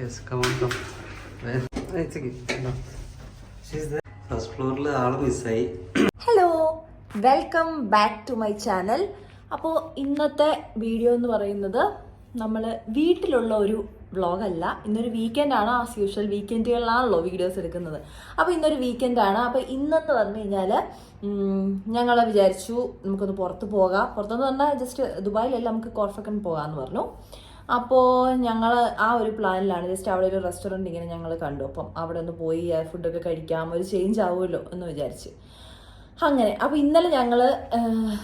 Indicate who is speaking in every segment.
Speaker 1: Yes come on come first ഫ്ലോറിൽ ആൾ മിസ്സായി
Speaker 2: hello welcome back to my channel അപ്പോൾ ഇന്നത്തെ വീഡിയോ എന്ന് പറയുന്നത് നമ്മൾ വീട്ടിലുള്ള ഒരു വ്ളോഗല്ല ഇന്നൊരു വീക്കെൻഡ് ആണ് ആസ് യൂഷ്വൽ വീക്കെൻഡുകളിലാണല്ലോ വീഡിയോസ് എടുക്കുന്നത്. അപ്പോൾ ഇന്നൊരു വീക്കെൻഡ് ആണ്. അപ്പോൾ ഇന്നെന്ന് പറഞ്ഞു കഴിഞ്ഞാൽ ഞങ്ങൾ വിചാരിച്ചു നമുക്കൊന്ന് പുറത്ത് പോകാം. പുറത്തെന്ന് പറഞ്ഞാൽ ജസ്റ്റ് ദുബായിലല്ല നമുക്ക് കോർഫക്കൻ പോകാമെന്ന് പറഞ്ഞു. അപ്പോൾ ഞങ്ങൾ ആ ഒരു പ്ലാനിലാണ്. ജസ്റ്റ് അവിടെ ഒരു റെസ്റ്റോറന്റ് ഇങ്ങനെ ഞങ്ങൾ കണ്ടു. അപ്പം അവിടെ ഒന്ന് പോയി ഫുഡൊക്കെ കഴിക്കാം ഒരു ചേഞ്ച് ആവുമല്ലോ എന്ന് വിചാരിച്ച്. അങ്ങനെ. അപ്പോൾ ഇന്നലെ ഞങ്ങൾ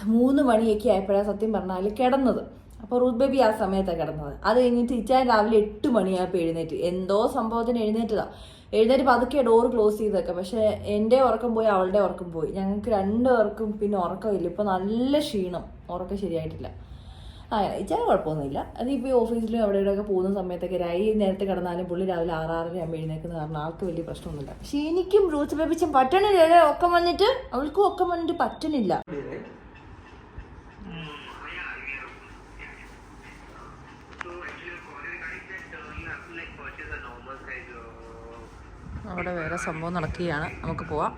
Speaker 2: മൂന്ന് മണിയൊക്കെ ആയപ്പോഴാണ് സത്യം പറഞ്ഞാൽ കിടന്നത്. അപ്പോൾ റൂത്ത് ബേബി ആ സമയത്താണ് കിടന്നത്. അത് കഴിഞ്ഞിട്ട് ഇച്ചാൻ രാവിലെ എട്ട് മണിയായപ്പോൾ എഴുന്നേറ്റ്. എന്തോ സംഭവത്തിന് എഴുന്നേറ്റതാ. എഴുന്നേറ്റ് പതുക്കെ ഡോർ ക്ലോസ് ചെയ്തൊക്കെ പക്ഷേ എന്റെ ഉറക്കം പോയി അവളുടെ ഉറക്കം പോയി. ഞങ്ങൾക്ക് രണ്ടു രണ്ടുപേർക്കും പിന്നെ ഉറക്കമില്ല. ഇപ്പോൾ നല്ല ക്ഷീണം. ഉറക്കം ശരിയായിട്ടില്ല. അങ്ങനെ ഇച്ചാൽ കുഴപ്പമൊന്നുമില്ല. അതിപ്പോൾ ഈ ഓഫീസിലും അവിടെ ഇവിടെയൊക്കെ പോകുന്ന സമയത്തൊക്കെ രായി നേരത്തെ കിടന്നാലും പുള്ളി രാവിലെ ആറാറര ആകുമ്പോൾ എഴുന്നേക്കുന്ന കാരണം ആൾക്ക് വലിയ പ്രശ്നമൊന്നുമില്ല. പക്ഷെ എനിക്കും റൂത്ത് പേപ്പിച്ചും പറ്റണില്ല. ഒക്കെ വന്നിട്ട് അവൾക്കും ഒക്കെ വന്നിട്ട് പറ്റണില്ല. അവിടെ വേറെ സംഭവം നടക്കുകയാണ്. നമുക്ക് പോവാം.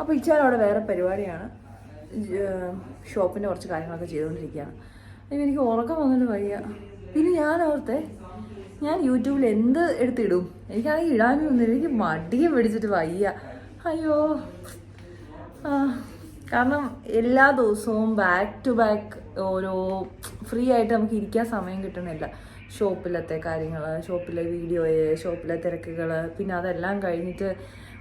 Speaker 2: അപ്പോൾ ഇച്ചാൽ അവിടെ വേറെ പരിപാടിയാണ്. ഷോപ്പിന്റെ കുറച്ച് കാര്യങ്ങളൊക്കെ ചെയ്തുകൊണ്ടിരിക്കുകയാണ്. അപ്പം എനിക്ക് ഉറക്കം വന്നിട്ട് വയ്യ. പിന്നെ ഞാൻ ഓർത്തെ ഞാൻ യൂട്യൂബിൽ എന്ത് എടുത്തിടും? എനിക്കാണെങ്കിൽ ഇടാനും ഒന്നും എനിക്ക് മടിയും പിടിച്ചിട്ട് വയ്യ. അയ്യോ. കാരണം എല്ലാ ദിവസവും ബാക്ക് ടു ബാക്ക് ഓരോ ഫ്രീ ആയിട്ട് നമുക്ക് ഇരിക്കാൻ സമയം കിട്ടണില്ല ഷോപ്പിലത്തെ കാര്യങ്ങൾ ഷോപ്പിലെ വീഡിയോയെ ഷോപ്പിലെ തിരക്കുകൾ പിന്നെ അതെല്ലാം കഴിഞ്ഞിട്ട്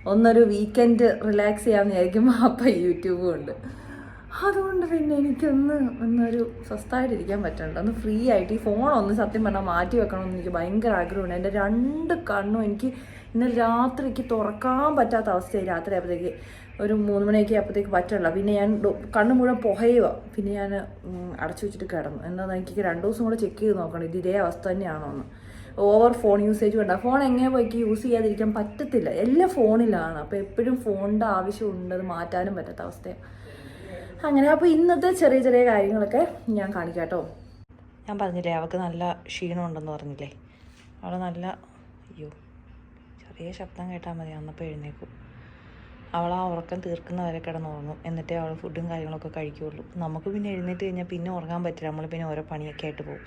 Speaker 2: ഒന്നൊരു വീക്കെൻഡ് റിലാക്സ് ചെയ്യാമെന്ന് വിചാരിക്കുമ്പോൾ അപ്പം യൂട്യൂബും ഉണ്ട്. അതുകൊണ്ട് പിന്നെ എനിക്കൊന്ന് ഒന്നൊരു സ്വസ്ഥമായിട്ടിരിക്കാൻ പറ്റണ്ട ഒന്ന് ഫ്രീ ആയിട്ട് ഈ ഫോണൊന്ന് സത്യം പറഞ്ഞാൽ മാറ്റി വെക്കണമെന്ന് എനിക്ക് ഭയങ്കര ആഗ്രഹമുണ്ട്. എന്റെ രണ്ട് കണ്ണും എനിക്ക് ഇന്നലെ രാത്രിക്ക് തുറക്കാൻ പറ്റാത്ത അവസ്ഥയായി. രാത്രി ആയപ്പോഴത്തേക്ക് ഒരു മൂന്ന് മണിയൊക്കെ ആയപ്പോഴത്തേക്ക് പറ്റുള്ള പിന്നെ ഞാൻ കണ്ണ് മുഴുവൻ പുകയുക. പിന്നെ ഞാൻ അടച്ചു വെച്ചിട്ട് കിടന്നു. എന്നാൽ എനിക്ക് രണ്ട് ദിവസം കൂടെ ചെക്ക് ചെയ്ത് നോക്കണം. ഇത് ഇതേ അവസ്ഥ തന്നെയാണോ എന്ന് ഓവർ ഫോൺ യൂസേജ് വേണ്ട. ഫോൺ എങ്ങനെ പോയിക്ക്? യൂസ് ചെയ്യാതിരിക്കാൻ പറ്റത്തില്ല. എല്ലാ ഫോണിലാണ് അപ്പോൾ എപ്പോഴും ഫോണിന്റെ ആവശ്യമുണ്ട് മാറ്റാനും പറ്റാത്ത അവസ്ഥയാണ് അങ്ങനെ അപ്പോൾ ഇന്നത്തെ ചെറിയ ചെറിയ കാര്യങ്ങളൊക്കെ ഞാൻ കാണിക്കാം കേട്ടോ. ഞാൻ പറഞ്ഞില്ലേ അവൾക്ക് നല്ല ക്ഷീണം ഉണ്ടെന്ന് പറഞ്ഞില്ലേ? അവൾ നല്ല അയ്യോ ചെറിയ ശബ്ദം കേട്ടാൽ മതി അന്നപ്പോൾ എഴുന്നേക്കും. അവൾ ആ ഉറക്കം തീർക്കുന്നവരെ കിടന്നുറങ്ങും എന്നിട്ടേ അവൾ ഫുഡും കാര്യങ്ങളൊക്കെ കഴിക്കുകയുള്ളൂ നമുക്ക് പിന്നെ എഴുന്നേറ്റ് കഴിഞ്ഞാൽ പിന്നെ ഉറങ്ങാൻ പറ്റില്ല. നമ്മൾ പിന്നെ ഓരോ പണിയൊക്കെ ആയിട്ട് പോകും.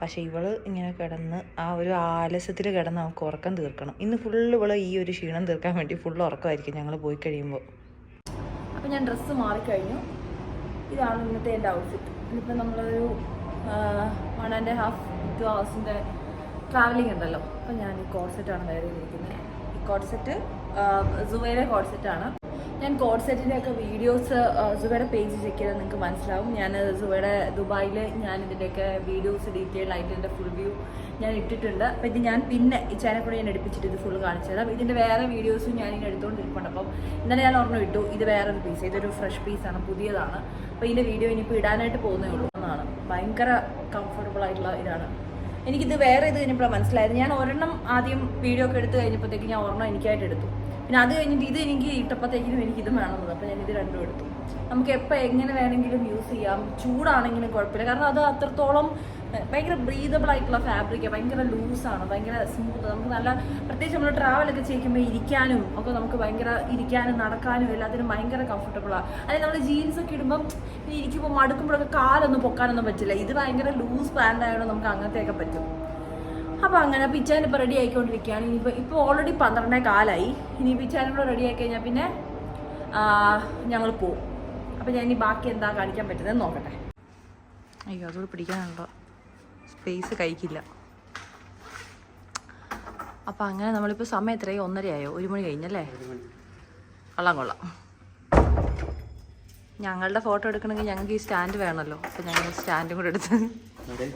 Speaker 2: പക്ഷേ ഇവൾ ഇങ്ങനെ കിടന്ന് ആ ഒരു ആലസ്യത്തിൽ കിടന്ന് നമുക്ക് ഉറക്കം തീർക്കണം. ഇന്ന് ഫുള്ള് ഇവൾ ഈ ഒരു ക്ഷീണം തീർക്കാൻ വേണ്ടി ഫുള്ള് ഉറക്കമായിരിക്കും ഞങ്ങൾ പോയി കഴിയുമ്പോൾ അപ്പോൾ ഞാൻ ഡ്രസ്സ് മാറിക്കഴിഞ്ഞു. ഇതാണ് ഇന്നത്തെ എന്റെ ഔട്ട്ഫിറ്റ് ഇന്നിപ്പോൾ നമ്മളൊരു വൺ ആൻഡ് ഹാഫ് ടു ഹവേഴ്സിന്റെ ട്രാവലിംഗ് ഉണ്ടല്ലോ. അപ്പോൾ ഞാൻ ഈ കോഡ്സെറ്റാണ് വേറെ ഇരിക്കുന്നത് ഈ കോഡ്സെറ്റ് സുവേരെ കോഡ്സെറ്റാണ് ഞാൻ കോഡ്സെറ്റിന്റെ ഒക്കെ വീഡിയോസ് സുബയുടെ പേജ് ചെക്ക് ചെയ്താൽ നിങ്ങൾക്ക് മനസ്സിലാവും. ഞാൻ സുബയുടെ ദുബായിൽ ഞാൻ ഇതിന്റെയൊക്കെ വീഡിയോസ് ഡീറ്റെയിൽ ആയിട്ട് എന്റെ ഫുൾ വ്യൂ ഞാൻ ഇട്ടിട്ടുണ്ട്. അപ്പം ഇത് ഞാൻ പിന്നെ ഈ ചാനൽ കൂടെ ഞാൻ എടുപ്പിച്ചിട്ട് ഇത് ഫുൾ കാണിച്ചു തരാം. ഇതിന്റെ വേറെ വീഡിയോസും ഞാൻ ഇങ്ങനെ എടുത്തുകൊണ്ടിരിപ്പുണ്ട് അപ്പം ഇന്നലെ ഞാൻ ഓർമ്മ ഇട്ടു. ഇത് വേറൊരു പീസ് ഇതൊരു ഫ്രഷ് പീസാണ് പുതിയതാണ്. അപ്പോൾ ഇതിന്റെ വീഡിയോ ഇനിയിപ്പോൾ ഇടാനായിട്ട് പോകുന്നേ ഉള്ളൂ എന്നാണ്. ഭയങ്കര കംഫർട്ടബിൾ ആയിട്ടുള്ള ഇതാണ്. എനിക്കിത് വേറെ ഇത് കഴിഞ്ഞപ്പോഴാണ് മനസ്സിലായത്. ഞാൻ ഒരെണ്ണം ആദ്യം വീഡിയോ ഒക്കെ എടുത്ത് കഴിഞ്ഞപ്പോഴത്തേക്ക് ഞാൻ ഒരെണ്ണം എനിക്കായിട്ട് എടുത്തു. പിന്നെ അത് കഴിഞ്ഞിട്ട് ഇത് എനിക്ക് ഇട്ടപ്പോഴത്തേക്കിനും എനിക്ക് ഇതും വേണമെന്നത് അപ്പോൾ ഞാൻ ഇത് രണ്ടും എടുത്തു. നമുക്ക് എപ്പോൾ എങ്ങനെ വേണമെങ്കിലും യൂസ് ചെയ്യാം. ചൂടാണെങ്കിലും കുഴപ്പമില്ല. കാരണം അത് അത്രത്തോളം ഭയങ്കര ബ്രീതബിൾ ആയിട്ടുള്ള ഫാബ്രിക് ഭയങ്കര ലൂസാണ് ഭയങ്കര സ്മൂത്ത് നമുക്ക് നല്ല പ്രത്യേകിച്ച് നമ്മൾ ട്രാവലൊക്കെ ചെയ്യുമ്പോൾ ഇരിക്കാനും ഒക്കെ നമുക്ക് ഭയങ്കര ഇരിക്കാനും നടക്കാനും എല്ലാത്തിനും ഭയങ്കര കംഫർട്ടബിളാണ് അതായത് നമ്മൾ ജീൻസ് ഒക്കെ ഇടുമ്പം ഇരിക്കുമ്പോൾ മടുക്കുമ്പോഴൊക്കെ കാലൊന്നും പൊക്കാനൊന്നും പറ്റില്ല. ഇത് ഭയങ്കര ലൂസ് പാന്റ് നമുക്ക് അങ്ങനത്തെയൊക്കെ പറ്റും. അപ്പോൾ അങ്ങനെ പിച്ചാൻ ഇപ്പോൾ റെഡി ആയിക്കൊണ്ടിരിക്കുകയാണ്. ഇനിയിപ്പോൾ ഇപ്പോൾ ഓൾറെഡി പന്ത്രണ്ടേ കാലായി. ഇനി പിച്ചാനും കൂടെ റെഡി ആയി കഴിഞ്ഞാൽ പിന്നെ ഞങ്ങൾ പോവും. അപ്പോൾ ഞാൻ ഇനി ബാക്കി എന്താ കാണിക്കാൻ പറ്റുന്നത് നോക്കട്ടെ. അയ്യോ അതോട് പിടിക്കാനുണ്ടോ? സ്പേസ് കഴിക്കില്ല. അപ്പോൾ അങ്ങനെ നമ്മളിപ്പോൾ സമയം എത്രയായി? ഒന്നരയായോ? ഒരു മണി കഴിഞ്ഞല്ലേ? കൊള്ളാം കൊള്ളാം. ഞങ്ങളുടെ ഫോട്ടോ എടുക്കണമെങ്കിൽ ഞങ്ങൾക്ക് ഈ സ്റ്റാൻഡ് വേണമല്ലോ. അപ്പോൾ ഞങ്ങൾ സ്റ്റാൻഡും കൂടെ എടുത്ത്
Speaker 1: അതും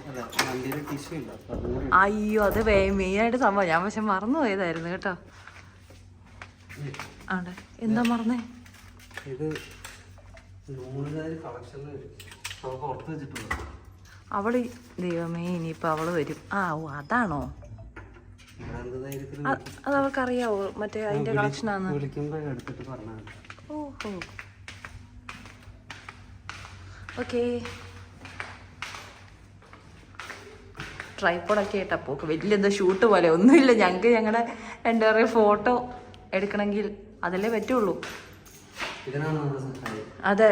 Speaker 2: അയ്യോ അത് മെയിനായിട്ട് സംഭവം. ഞാൻ പക്ഷെ മറന്നു പോയതായിരുന്നു കേട്ടോ ആണ്ടെ എന്താ മറന്നേ?
Speaker 1: ഇത്
Speaker 2: അവൾ ദൈവമേ ഇനിയിപ്പോ അവൾ വരും. ആ ഓ അതാണോ? അത് അവൾക്ക് അറിയാവോ മറ്റേ അതിന്റെ
Speaker 1: കളക്ഷൻ ആണ്
Speaker 2: ഓഹോ. ഓക്കേ. ട്രൈപ്പോഡൊക്കെ ആയിട്ട് അപ്പോൾ വലിയ എന്തോ ഷൂട്ട് പോലെ. ഒന്നുമില്ല. ഞങ്ങൾക്ക് ഞങ്ങളുടെ എന്താ പറയുക ഫോട്ടോ എടുക്കണമെങ്കിൽ അതല്ലേ പറ്റുള്ളൂ. അതെ.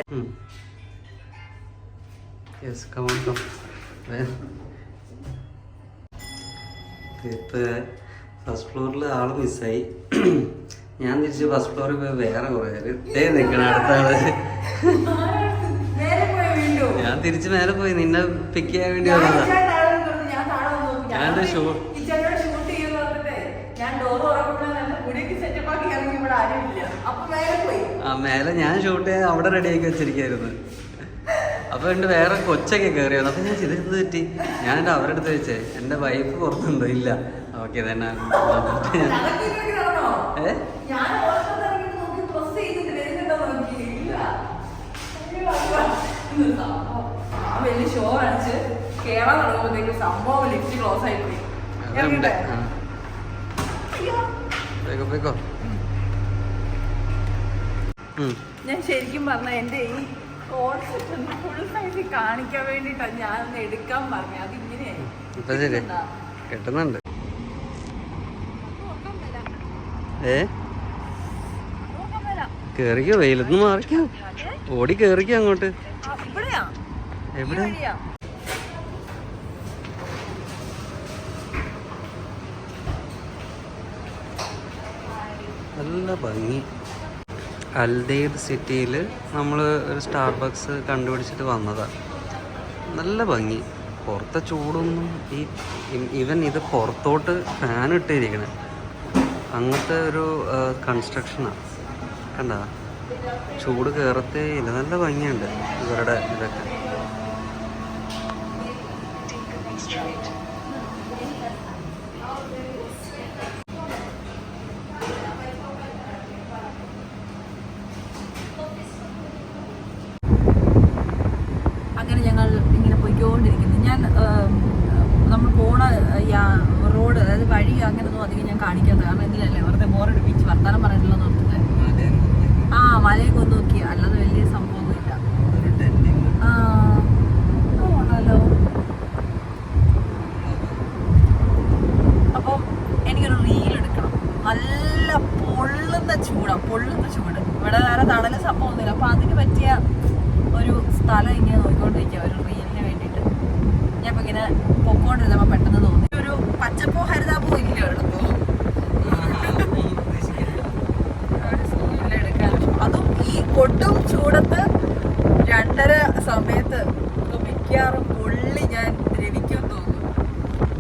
Speaker 1: ഫസ്റ്റ് ഫ്ലോറിൽ ആൾ മിസ്സായി ഞാൻ തിരിച്ച് ഫസ്റ്റ് ഫ്ലോറിൽ പോയി വേറെ കുറേ പേര്. നിൽക്കണ അടുത്ത ആൾ. ഞാൻ തിരിച്ച് മേലെ പോയി. നിന്നെ പിക്ക് ചെയ്യാൻ വേണ്ടി വന്നതാ. ഞാൻ ഷൂ ആ മേലെ ഞാൻ ഷൂട്ട് ചെയ്യാൻ അവിടെ റെഡി ആക്കി വെച്ചിരിക്കായിരുന്നു. അപ്പൊ എന്റെ വേറെ കൊച്ചൊക്കെ കയറി വന്നു. അപ്പൊ ഞാൻ ചെയ്ത് തെറ്റി ഞാൻ എന്റെ അവരുടെ അടുത്ത് വെച്ചേ എന്റെ വൈഫ് പുറത്തുണ്ടോ ഇല്ല. ഓക്കെ തന്നെ
Speaker 2: വലിയ ഷോ കാണിച്ച്. കേറാൻ തുടങ്ങുമ്പോഴത്തേക്കും സംഭവം ലിഫ്റ്റ് ക്ലോസ് ആയി പോയി ഞാൻ ശരിക്കും പറഞ്ഞ എന്റെ ഈ കോൺസെപ്റ്റ് ഫുൾ സൈസിൽ കാണിക്കാൻ വേണ്ടിട്ടാണ് ഞാൻ ഒന്ന് എടുക്കാൻ പറഞ്ഞത് അതിങ്ങനെയായി
Speaker 1: ഇപ്പൊ ശരി. കിട്ടുന്നുണ്ട്. ഏ? കേറിക്കോ വെയിലത്ത് മാറിക്കോ. ഓടി കേറിക്കോ അങ്ങോട്ട്.
Speaker 2: ഇവിടെയാ.
Speaker 1: ഭംഗി അൽദേദ് സിറ്റിയിൽ നമ്മൾ ഒരു സ്റ്റാർബക്സ് കണ്ടുപിടിച്ചിട്ട് വന്നതാണ് നല്ല ഭംഗി. പുറത്തെ ചൂടൊന്നും ഈ ഇവൻ ഇത് പുറത്തോട്ട് ഫാൻ ഇട്ടിരിക്കണേ. അങ്ങനത്തെ ഒരു കൺസ്ട്രക്ഷനാണ് കണ്ട? ചൂട് കയറത്തേ ഇല്ല. നല്ല ഭംഗിയുണ്ട് ഇവരുടെ ഇതൊക്കെ
Speaker 2: അങ്ങനെ ഞങ്ങൾ ഇങ്ങനെ പോയിക്കൊണ്ടിരിക്കുന്നു ഞാൻ ഏം, നമ്മൾ പോണ യാ- റോഡ് അതായത് വഴി അങ്ങനെയൊന്നും അധികം ഞാൻ കാണിക്കാത്ത കാരണം ഇതിലല്ലേ വെറുതെ ബോറടിപ്പിച്ച് വർത്താനം പറയണ്ടല്ലോ എന്ന് ഓർത്തിട്ട് ആ മലയൊക്കെ ഒന്ന് നോക്കി അല്ലാതെ വലിയ സംഭവമൊന്നുമില്ല ആ അത് കൊള്ളാലോ അപ്പം എനിക്കൊരു റീൽ എടുക്കണം നല്ല പൊള്ളുന്ന ചൂടാ പൊള്ളുന്ന ചൂട് ഇവിടെ വേറെ തണൽ സംഭവമൊന്നുമില്ല അപ്പൊ അതിന് പറ്റിയ ഒരു സ്ഥലം ഇങ്ങനെ നോക്കിക്കൊണ്ടിരിക്കുക ഒരു റീലിന് വേണ്ടിയിട്ട് ഞാൻ ഇപ്പൊ ഇങ്ങനെ പൊക്കോണ്ടിരുന്നപ്പോ പെട്ടെന്ന് തോന്നി ഒരു പച്ചപ്പോ ഹരിതാപ്പോ ഇല്ല എടുത്തോ ഒരു സുഖമില്ല എടുക്കാൻ. ഈ ചൂടത്ത് രണ്ടര സമയത്ത് മിക്കാറും പൊള്ളി ഞാൻ ദ്രവിക്കും തോന്നുന്നു.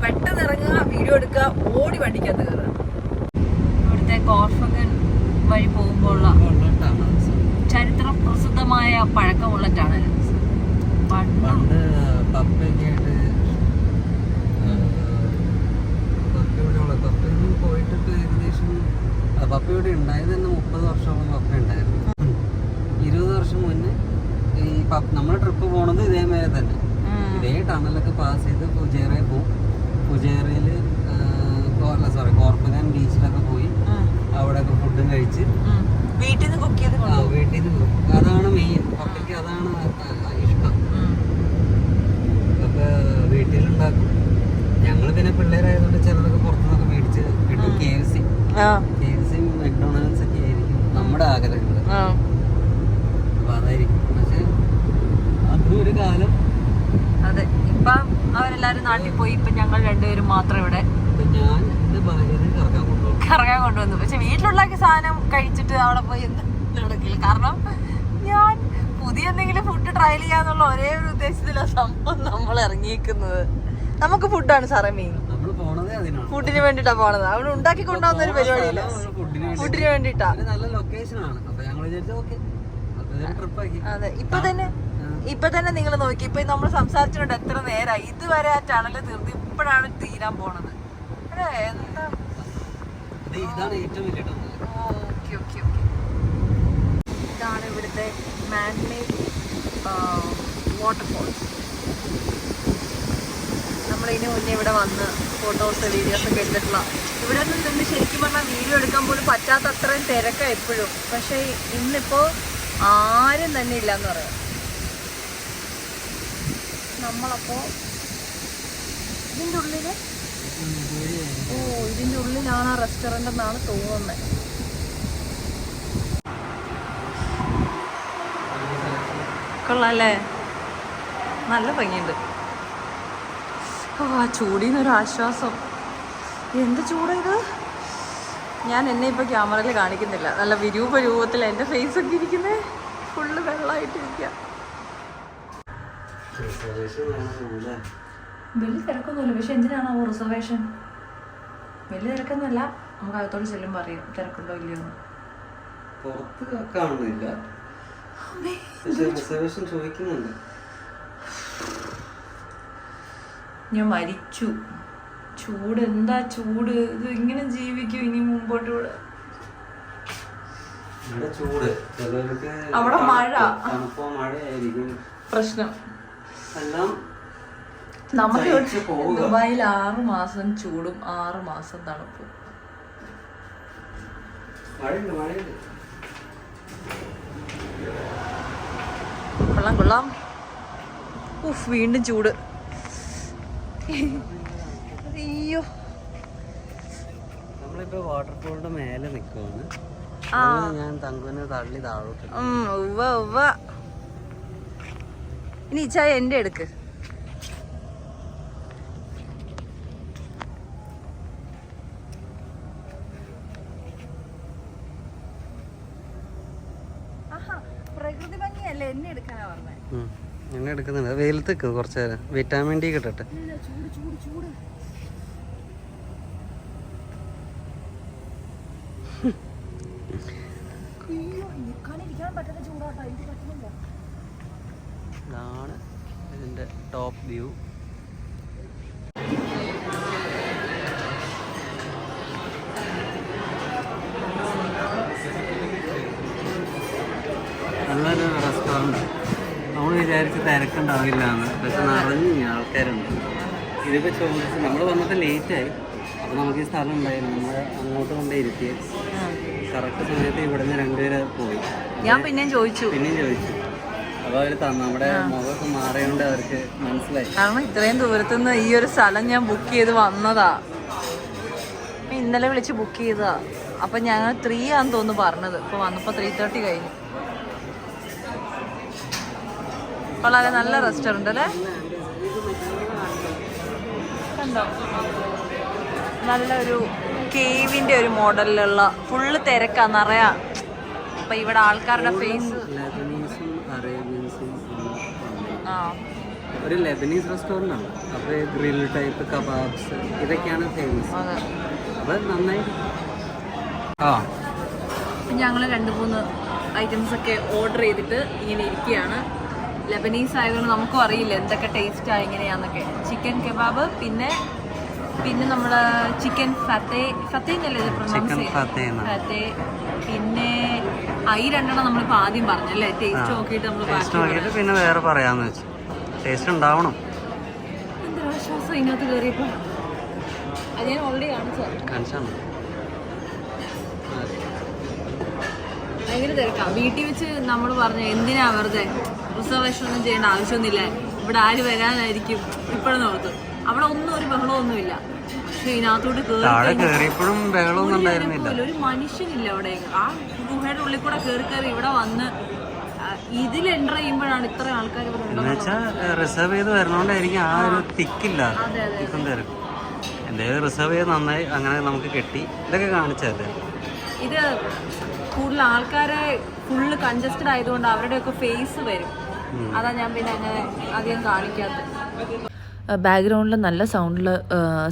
Speaker 2: പെട്ടെന്ന് ഇറങ്ങുക വീഡിയോ എടുക്കുക ഓടി വണ്ടിക്കകത്ത് കയറുക. ഇവിടുത്തെ കോർഫഗൻ വഴി പോകുമ്പോഴുള്ള ചരിത്ര പ്രസിദ്ധമായ പഴക്കമുള്ള ടണൽ പണ്ടും
Speaker 1: പണ്ട് പപ്പയൊക്കെ ആയിട്ട് പപ്പ ഉള്ള പപ്പയൊന്നും പോയിട്ടിട്ട് ഏകദേശം ആ, പപ്പ ഇവിടെ ഉണ്ടായത് തന്നെ മുപ്പത് വർഷം പപ്പ ഉണ്ടായിരുന്നു. ഇരുപത് വർഷം മുന്നേ ഈ നമ്മുടെ ട്രിപ്പ് പോണത് ഇതേമാതിരി തന്നെ. ഇതേ ടണലൊക്കെ പാസ് ചെയ്ത് പൂജേറയിൽ പോകും പൂജേറയിൽ അല്ല സോറി കോർപ്പുകാൻ ബീച്ചിലൊക്കെ പോയി
Speaker 2: അവിടെ
Speaker 1: അവിടെയൊക്കെ ഫുഡും കഴിച്ച്.
Speaker 2: വീട്ടിൽ നിന്ന് കുക്ക് ചെയ്ത്
Speaker 1: ആ, വീട്ടിൽ നിന്ന് കുക്ക് അതാണ് മെയിൻ പപ്പയ്ക്ക് അതാണ് ഇഷ്ടം. അപ്പൊ വീട്ടിലുണ്ടാക്കും. ഞങ്ങൾ പിന്നെ പിള്ളേരായതുകൊണ്ട് ചിലതൊക്കെ പുറത്തുനിന്നൊക്കെ മേടിച്ച് കിട്ടും. K F C K F C McDonald's ഒക്കെ ആയിരിക്കും നമ്മുടെ ആഗ്രഹങ്ങൾ
Speaker 2: ആ.
Speaker 1: അപ്പൊ അതായിരിക്കും പക്ഷെ അതും ഒരു കാലം.
Speaker 2: അതെ ഇപ്പം അവരെല്ലാരും നാട്ടിൽ പോയി ഇപ്പൊ ഞങ്ങൾ രണ്ടുപേരും മാത്രം ഇവിടെ.
Speaker 1: ഞാൻ എന്റെ ഭാര്യനെ കറക്കാൻ കൊണ്ടുപോകും.
Speaker 2: കറങ്ങാൻ കൊണ്ടുവന്നു. പക്ഷെ വീട്ടിലുണ്ടാക്കിയ സാധനം കഴിച്ചിട്ട് അവിടെ പോയി എന്ത് നടക്കില്ല. കാരണം ഞാൻ പുതിയ എന്തെങ്കിലും ഫുഡ് ട്രൈ ചെയ്യാന്നുള്ള ഒരേ ഒരു ഉദ്ദേശത്തിലാണ് സംഭവം നമ്മൾ ഇറങ്ങിയിരിക്കുന്നത് നമുക്ക് ഫുഡാണ് സാറേ മെയിൻ ഫുഡിന് വേണ്ടിട്ടാ പോണത്. അവിടെ ഉണ്ടാക്കി കൊണ്ടുവന്ന ഒരു പരിപാടിയില്ല.
Speaker 1: ഫുഡിന് വേണ്ടി.
Speaker 2: ഫുഡിന് വേണ്ടിട്ടാ
Speaker 1: നല്ല ലൊക്കേഷൻ ആണ്. അപ്പൊ ഞങ്ങൾ
Speaker 2: അതെ ഇപ്പൊ തന്നെ. ഇപ്പൊ തന്നെ നിങ്ങൾ നോക്കി ഇപ്പൊ നമ്മൾ സംസാരിച്ചിട്ടുണ്ട് എത്ര നേരമായി ഇതുവരെ ആ ടണൽ തീർന്ന് ഇപ്പോഴാണ് തീരാൻ പോണത്. എന്താ?
Speaker 1: ഇതാണ് ഏറ്റവും വലിയ ടണൽ
Speaker 2: ഓക്കെ ഓക്കെ ഓക്കെ. ഇതാണ് ഇവിടുത്തെ മാൻമേഡ് വാട്ടർഫോൾസ് നമ്മൾ ഇതിന് മുന്നേ ഇവിടെ വന്ന് ഫോട്ടോസ് വീഡിയോസ് ഒക്കെ എടുത്തിട്ടുള്ള ഇവിടെ നിന്ന് ശരിക്കും പറഞ്ഞാൽ വീഡിയോ എടുക്കാൻ പോലും പറ്റാത്ത അത്രയും തിരക്കാണ് എപ്പോഴും. പക്ഷേ ഇന്നിപ്പോൾ ആരും തന്നെ ഇല്ല എന്ന് പറയാം. നമ്മളപ്പോ ഇതിന്റെ ഉള്ളിൽ ഓ ഇതിന്റെ ഉള്ളിലാണ് ആ റെസ്റ്റോറന്റ് എന്നാണ് തോന്നുന്നത് കൊള്ളാല്ലേ? നല്ല ഭംഗിയുണ്ട്. ആ ചൂടിന്ന് ഒരു ആശ്വാസം എന്ത് ചൂടായത് ഞാൻ എന്നെ ഇപ്പോൾ ക്യാമറയിൽ കാണിക്കുന്നില്ല. നല്ല വിരൂപ രൂപത്തിൽ എന്റെ ഫേസ് ഒക്കെ ഇരിക്കുന്നത് ഫുള്ള് വെള്ളമായിട്ടിരിക്കുക വലിയ തിരക്കൊന്നുമില്ല. പക്ഷെ എന്തിനാണോ റിസർവേഷൻ വലിയ തിരക്കൊന്നുമല്ല. നമുക്ക് അകത്തോട് ചെല്ലുമ്പോൾ അറിയാം തിരക്കുണ്ടോ ഇല്ലയോ?
Speaker 1: പുറത്ത് കാണുന്നില്ല. റിസർവേഷൻ ചോദിക്കുന്നുണ്ട്.
Speaker 2: ഞാൻ മരിച്ചു. ചൂട് എന്താ ചൂട്? ഇത് ഇങ്ങനെ ജീവിക്കും ഇനി മുമ്പോട്ട്
Speaker 1: ചൂട്.
Speaker 2: അവിടെ മഴ. പ്രശ്നം. നമുക്ക് ദുബായിൽ ആറ് മാസം ചൂടും ആറ് മാസം തണുപ്പും. കൊള്ളാം കൊള്ളാം. ഉഫ് വീണ്ടും ചൂട്. അയ്യോ.
Speaker 1: നമ്മളിപ്പോ വാട്ടർഫോളിന്റെ മേലെ നിൽക്കുവാണ് ഞാൻ തങ്കുവിനെ തള്ളി താഴോട്ട്
Speaker 2: ഉവ്വ ഉവ്വ. ഇനി ഇച്ചായ എന്റെ എടുക്ക്. എന്നെ.
Speaker 1: എടുക്കുന്നുണ്ട്. വെയിലത്ത് കുറച്ച് നേരം. വിറ്റാമിൻ ഡി കിട്ടട്ടെ.
Speaker 2: ചൂട് ചൂട് ചൂട്. അയ്യോ നിൽക്കാനിരിക്കാൻ പറ്റുന്ന ചൂടാട്ടോ. എനിക്ക് പറ്റുന്നില്ല
Speaker 1: ഇതാണ് ഇതിന്റെ ടോപ്പ് വ്യൂ. നല്ലൊരു റെസ്റ്റോറന്റ് നമ്മൾ വിചാരിച്ച് തിരക്കുണ്ടാവില്ല എന്ന് പക്ഷെ നിറഞ്ഞു ആൾക്കാരുണ്ട്. ഇതിപ്പോൾ ചോദിച്ചു നമ്മൾ വന്നിട്ട് ലേറ്റായി അപ്പോൾ നമുക്ക് ഈ സ്ഥലം ഉണ്ടായിരുന്നു. നമ്മൾ അങ്ങോട്ട് കൊണ്ടേ ഇരുത്തിയത്. കറക്റ്റ് സമയത്ത് ഇവിടുന്ന് രണ്ടുപേരെ പോയി.
Speaker 2: ഞാൻ പിന്നെയും ചോദിച്ചു.
Speaker 1: പിന്നെയും ചോദിച്ചു.
Speaker 2: കാരണം ഇത്രയും ദൂരത്തുനിന്ന് ഈ ഒരു സ്ഥലം ഞാൻ ബുക്ക് ചെയ്ത് വന്നതാ. ഇന്നലെ വിളിച്ച് ബുക്ക് ചെയ്തതാ. അപ്പൊ ഞങ്ങൾ ത്രീ ആന്ന് തോന്നുന്നു പറഞ്ഞത്. ഇപ്പൊ വന്നപ്പോ ത്രീ തേർട്ടി കഴിഞ്ഞു. വളരെ നല്ല റെസ്റ്റോറന്റ് അല്ലേ? കണ്ടോ? നല്ല ഒരു കേവിന്റെ ഒരു മോഡലിലുള്ള ഫുള്ള് തിരക്കാ നിറയാ. അപ്പൊ ഇവിടെ ആൾക്കാരുടെ ഫേസ്
Speaker 1: ഒരു ലെബനീസ് റെസ്റ്റോറന്റ് ആണ്. അപ്പോൾ ഗ്രിൽ ടൈപ്പ് കബാബ്സ് ഇതൊക്കെയാണ് ഫേമസ്
Speaker 2: അപ്പം
Speaker 1: അപ്പോൾ നന്നായി. ആ.
Speaker 2: ഞങ്ങൾ രണ്ട് മൂന്ന് ഐറ്റംസ് ഒക്കെ ഓർഡർ ചെയ്തിട്ട് ഇങ്ങനെ ഇരിക്കുകയാണ്. ലെബനീസ് ആയതുകൊണ്ട് നമുക്കും അറിയില്ല എന്തൊക്കെ ടേസ്റ്റ് എങ്ങനെയാന്നൊക്കെ. ചിക്കൻ കബാബ് പിന്നെ പിന്നെ നമ്മൾ ചിക്കൻ ഫത്തേ ഫത്തേ എന്നല്ലേ ഇത്
Speaker 1: ഫത്തേ
Speaker 2: പിന്നെ ഐ രണ്ടെണ്ണം നമ്മളിപ്പോൾ ആദ്യം പറഞ്ഞല്ലേ? ടേസ്റ്റ് നോക്കിയിട്ട് നമ്മൾ
Speaker 1: പിന്നെ വേറെ പറയാന്ന് വെച്ചു. ടേസ്റ്റ് ഉണ്ടാവണം.
Speaker 2: എന്തൊരാശ്വാസം ഇതിനകത്ത് കയറിയപ്പോൾ അത് ഞാൻ ഓൾറെഡി കാണിച്ചതാണ്
Speaker 1: കാണിച്ചാണ്?
Speaker 2: ഭയങ്കര തിരക്കാ. വീട്ടിൽ വെച്ച് നമ്മൾ പറഞ്ഞ എന്തിനാ വെറുതെ റിസർവേഷൻ ഒന്നും ചെയ്യേണ്ട ആവശ്യമൊന്നുമില്ല. ഇവിടെ ആര് വരാനായിരിക്കും ഇപ്പോഴെന്ന് ഓർത്ത് അവിടെ ഒന്നും ഒരു ബഹളമൊന്നുമില്ല പക്ഷെ ഇതിനകത്തോട്ട് കയറി ഒരു മനുഷ്യനില്ല അവിടെ. ആ ഗുഹയുടെ ഉള്ളിൽ കൂടെ കയറി കയറി ഇവിടെ വന്ന് ഇതിൽ എന്റർ ചെയ്യുമ്പോഴാണ് ഇത്ര ആൾക്കാർ ഇവിടെ
Speaker 1: എന്ന് റിസർവ് ചെയ്ത് വരണോണ്ടായിരിക്കും ആ ഒരു തിക്കില്ല തിക്കും തിരക്കും എന്തായാലും റിസർവ് ചെയ്ത് നന്നായി അങ്ങനെ നമുക്ക് കിട്ടി. ഇതൊക്കെ കാണിച്ചത്
Speaker 2: ഇത് കൂടുതൽ ആൾക്കാരെ ഫുള്ള് കൺജസ്റ്റഡ് ആയതുകൊണ്ട് അവരുടെയൊക്കെ ഫേസ് വരും. അതാ ഞാൻ പിന്നെ അങ്ങനെ അധികം കാണിക്കാത്തത്. ബാക്ക്ഗ്രൗണ്ടിൽ നല്ല സൗണ്ടിൽ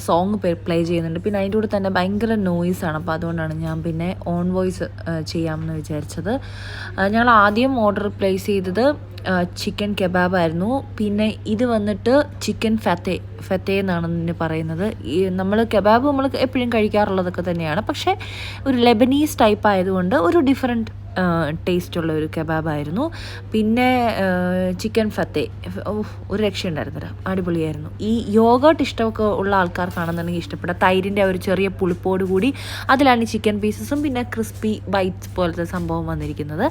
Speaker 2: സോങ് പ്ലേ ചെയ്യുന്നുണ്ട്. പിന്നെ അതിന്റെ കൂടെ തന്നെ ഭയങ്കര നോയ്സാണ് അപ്പോൾ അതുകൊണ്ടാണ് ഞാൻ പിന്നെ ഓൺ വോയിസ് ചെയ്യാമെന്ന് വിചാരിച്ചത്. ഞങ്ങൾ ആദ്യം ഓർഡർ പ്ലേസ് ചെയ്തത് ചിക്കൻ കെബാബ് ആയിരുന്നു. പിന്നെ ഇത് വന്നിട്ട് ചിക്കൻ ഫത്തെ ഫത്തെ എന്നാണ് ഇതിന് പറയുന്നത്. ഈ നമ്മൾ കെബാബ് നമ്മൾ എപ്പോഴും കഴിക്കാറുള്ളതൊക്കെ തന്നെയാണ്. പക്ഷേ ഒരു ലെബനീസ് ടൈപ്പ് ആയതുകൊണ്ട് ഒരു ഡിഫറെന്റ് ടേസ്റ്റ് ഉള്ള ഒരു കബാബായിരുന്നു. പിന്നെ ചിക്കൻ ഫത്തേ. ഒരു രക്ഷയുണ്ടായിരുന്നില്ല. അടിപൊളിയായിരുന്നു. ഈ യോഗട്ട് ഇഷ്ടമൊക്കെ ഉള്ള ആൾക്കാർക്കാണെന്നുണ്ടെങ്കിൽ ഇഷ്ടപ്പെട്ട തൈരിന്റെ ഒരു ചെറിയ പുളിപ്പോട് കൂടി അതിലാണ് ചിക്കൻ പീസസും പിന്നെ ക്രിസ്പി ബൈറ്റ്സ് പോലത്തെ സംഭവം വന്നിരിക്കുന്നത്.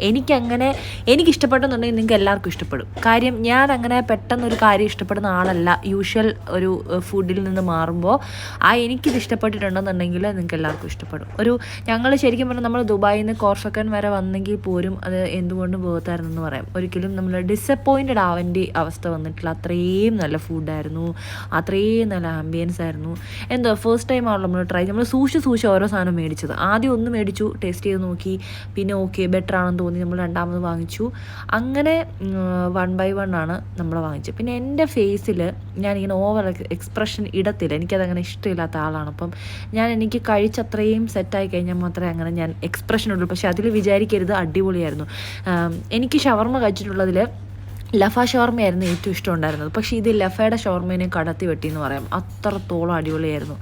Speaker 3: എനിക്കങ്ങനെ എനിക്ക് ഇഷ്ടപ്പെട്ടെന്നുണ്ടെങ്കിൽ നിങ്ങൾക്ക് എല്ലാവർക്കും ഇഷ്ടപ്പെടും. കാര്യം ഞാൻ അങ്ങനെ പെട്ടെന്ന് ഒരു കാര്യം ഇഷ്ടപ്പെടുന്ന ആളല്ല. യൂഷ്വൽ ഒരു ഫുഡിൽ നിന്ന് മാറുമ്പോൾ ആ എനിക്കിത് ഇഷ്ടപ്പെട്ടിട്ടുണ്ടെന്നുണ്ടെങ്കിൽ നിങ്ങൾക്ക് എല്ലാവർക്കും ഇഷ്ടപ്പെടും. ഒരു ഞങ്ങൾ ശരിക്കും പറഞ്ഞാൽ നമ്മൾ ദുബായിൽ നിന്ന് കോർഷക്കൻ വരെ വന്നെങ്കിൽ പോലും അത് എന്തുകൊണ്ടും പോകത്തായിരുന്നു എന്ന് പറയാം. ഒരിക്കലും നമ്മൾ ഡിസപ്പോയിന്റഡ് ആവേണ്ട അവസ്ഥ വന്നിട്ടില്ല. അത്രയും നല്ല ഫുഡായിരുന്നു അത്രയും നല്ല ആംബിയൻസ് ആയിരുന്നു. എന്തോ ഫസ്റ്റ് ടൈം ആണല്ലോ നമ്മൾ ട്രൈ നമ്മൾ സൂക്ഷിച്ച് സൂക്ഷിച്ച് ഓരോ സാധനം മേടിച്ചത്. ആദ്യം ഒന്ന് മേടിച്ചു ടേസ്റ്റ് ചെയ്ത് നോക്കി. പിന്നെ ഓക്കെ ബെറ്റർ ആണെന്ന് തോന്നി നമ്മൾ രണ്ടാമത് വാങ്ങിച്ചു. അങ്ങനെ വൺ ബൈ വൺ ആണ് നമ്മൾ വാങ്ങിച്ചത്. പിന്നെ എന്റെ ഫേസിൽ ഞാനിങ്ങനെ ഓവർ എക്സ്പ്രഷൻ ഇടത്തില്ല. എനിക്കതങ്ങനെ ഇഷ്ടമില്ലാത്ത ആളാണ്. അപ്പം ഞാൻ എനിക്ക് കഴിച്ചത്രയും സെറ്റായി കഴിഞ്ഞാൽ മാത്രമേ അങ്ങനെ ഞാൻ എക്സ്പ്രഷൻ ഉള്ളൂ പക്ഷേ അതിൽ വിചാരിക്കരുത്. അടിപൊളിയായിരുന്നു. എനിക്ക് ഷവർമ്മ കഴിച്ചിട്ടുള്ളതിൽ ലഫ ഷവർമ്മയായിരുന്നു ഏറ്റവും ഇഷ്ടം ഉണ്ടായിരുന്നത് പക്ഷേ ഇത് ലഫയുടെ ഷവർമ്മേനെ കടത്തി വെട്ടി എന്ന് പറയാം. അത്രത്തോളം അടിപൊളിയായിരുന്നു.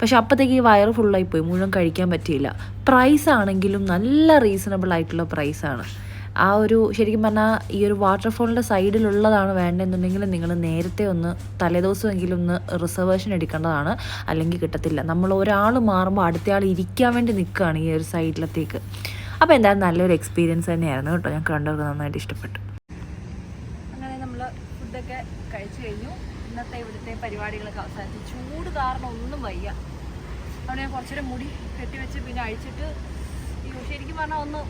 Speaker 3: പക്ഷെ അപ്പോഴത്തേക്ക് ഈ വയറ് ഫുള്ളായി പോയി. മുഴുവൻ കഴിക്കാൻ പറ്റിയില്ല. പ്രൈസ് ആണെങ്കിലും നല്ല റീസണബിൾ ആയിട്ടുള്ള പ്രൈസാണ് ആ ഒരു ശരിക്കും പറഞ്ഞാൽ ഈ ഒരു വാട്ടർഫോളിന്റെ സൈഡിലുള്ളതാണ് വേണ്ടതെന്നുണ്ടെങ്കിൽ നിങ്ങൾ നേരത്തെ ഒന്ന് തലേദിവസമെങ്കിലും ഒന്ന് റിസർവേഷൻ എടുക്കേണ്ടതാണ്. അല്ലെങ്കിൽ കിട്ടത്തില്ല. നമ്മൾ ഒരാൾ മാറുമ്പോൾ അടുത്തയാൾ ഇരിക്കാൻ വേണ്ടി നിൽക്കുകയാണ് ഈ ഒരു സൈഡിലത്തേക്ക് അപ്പോൾ എന്തായാലും നല്ലൊരു എക്സ്പീരിയൻസ് തന്നെയായിരുന്നു കേട്ടോ. ഞാൻ കണ്ടവർക്ക് നന്നായിട്ട് ഇഷ്ടപ്പെട്ടു അങ്ങനെ നമ്മൾ ഫുഡൊക്കെ കഴിച്ചു കഴിഞ്ഞു ഇന്നത്തെ ഇവിടുത്തെ പരിപാടികളൊക്കെ അവസാനിച്ച്. ചൂട് കാരണം ഒന്നും വയ്യ. അവിടെ ഞാൻ കുറച്ചുകൂടെ മുടി കെട്ടിവെച്ച് പിന്നെ അഴിച്ചിട്ട് ശരിക്കും പറഞ്ഞാൽ ഒന്ന്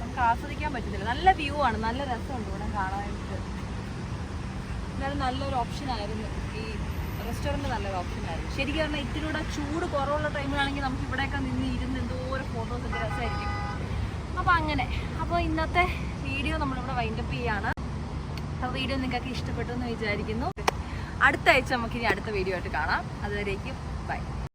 Speaker 3: നമുക്ക് ആസ്വദിക്കാൻ പറ്റുന്നില്ല നല്ല വ്യൂ ആണ്. നല്ല രസമുണ്ട് ഇവിടെ കാണാനായിട്ട്. എന്നാലും നല്ലൊരു ഓപ്ഷൻ ആയിരുന്നു. ഈ റെസ്റ്റോറന്റ് നല്ലൊരു ഓപ്ഷൻ ആയിരുന്നു. ശരിക്കും പറഞ്ഞാൽ ഇത്തിരി കൂടെ ചൂട് കുറവുള്ള ടൈമിലാണെങ്കിൽ നമുക്ക് ഇവിടെയൊക്കെ നിന്ന് ഇരുന്ന് എന്തോരം ഫോട്ടോസ് ഒക്കെ രസമായിരിക്കും അപ്പോൾ അങ്ങനെ. അപ്പോൾ ഇന്നത്തെ വീഡിയോ നമ്മളിവിടെ വൈൻഡപ്പ് ചെയ്യാണ്. അപ്പോൾ വീഡിയോ നിങ്ങൾക്ക് ഇഷ്ടപ്പെട്ടു എന്ന് വിചാരിക്കുന്നു. അടുത്ത ആഴ്ച നമുക്ക് ഇനി അടുത്ത വീഡിയോ ആയിട്ട് കാണാം. അതുവരേക്കും ബൈ